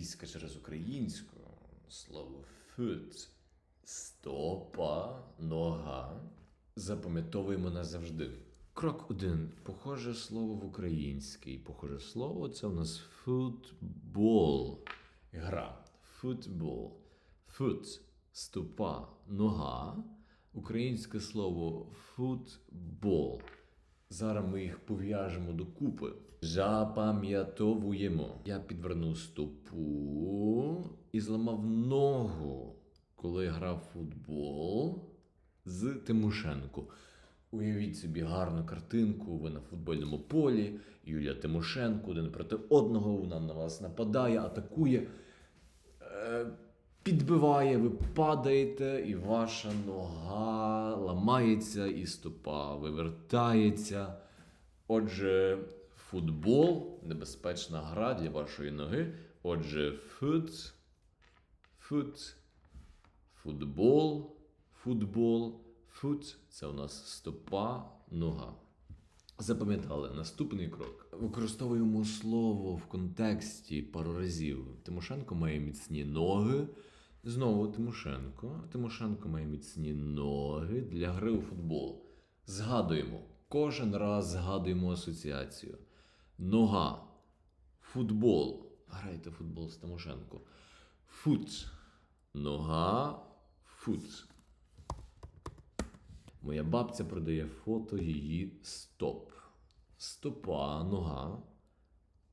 англійська через українську. Слово foot. Стопа, нога. Запам'ятовуємо назавжди. Крок один. Похоже слово в українській. Похоже слово це у нас футбол. Гра. Футбол. Фут. Стопа. Нога. Українське слово футбол. Зараз ми їх пов'яжемо докупи. Запам'ятовуємо. Я підвернув стопу і зламав ногу, коли грав футбол з Тимошенко. Уявіть собі гарну картинку. Ви на футбольному полі. Юлія Тимошенко один проти одного. Вона на вас нападає, атакує. Підбиває, ви падаєте, і ваша нога ламається, і стопа вивертається. Отже, футбол небезпечна гра для вашої ноги. Отже, фут, фут, футбол, футбол, фут це у нас стопа, нога. Запам'ятали наступний крок. Використовуємо слово в контексті пару разів. Тимошенко має міцні ноги. Знову Тимошенко. Тимошенко має міцні ноги для гри у футбол. Згадуємо. Кожен раз згадуємо асоціацію. Нога. Футбол. Грайте футбол з Тимошенко. Фут. Нога. Фут. Моя бабця продає фото її стоп. Стопа, нога.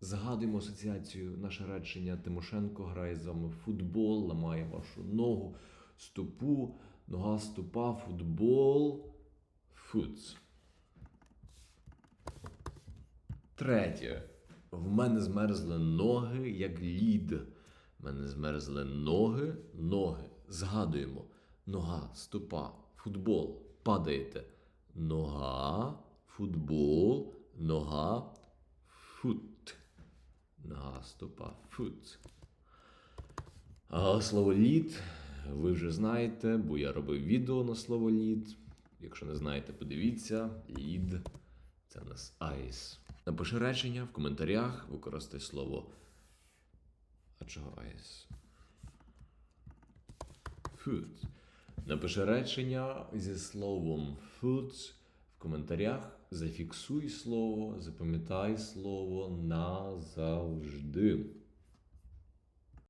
Згадуємо асоціацію, наше речення Тимошенко грає з вами в футбол, ламає вашу ногу, стопу, нога, стопа, футбол, фут. Третє. В мене змерзли ноги, як лід. В мене змерзли ноги, ноги. Згадуємо. Нога, стопа, футбол. Падаєте. Нога, футбол, нога, фут. Нога, стопа, фут. А слово лід ви вже знаєте, бо я робив відео на слово лід. Якщо не знаєте, подивіться. Лід це у нас айс. Напиши речення в коментарях, використай слово. А чого айс? Food. Напиши речення зі словом food в коментарях. Зафіксуй слово, запам'ятай слово назавжди.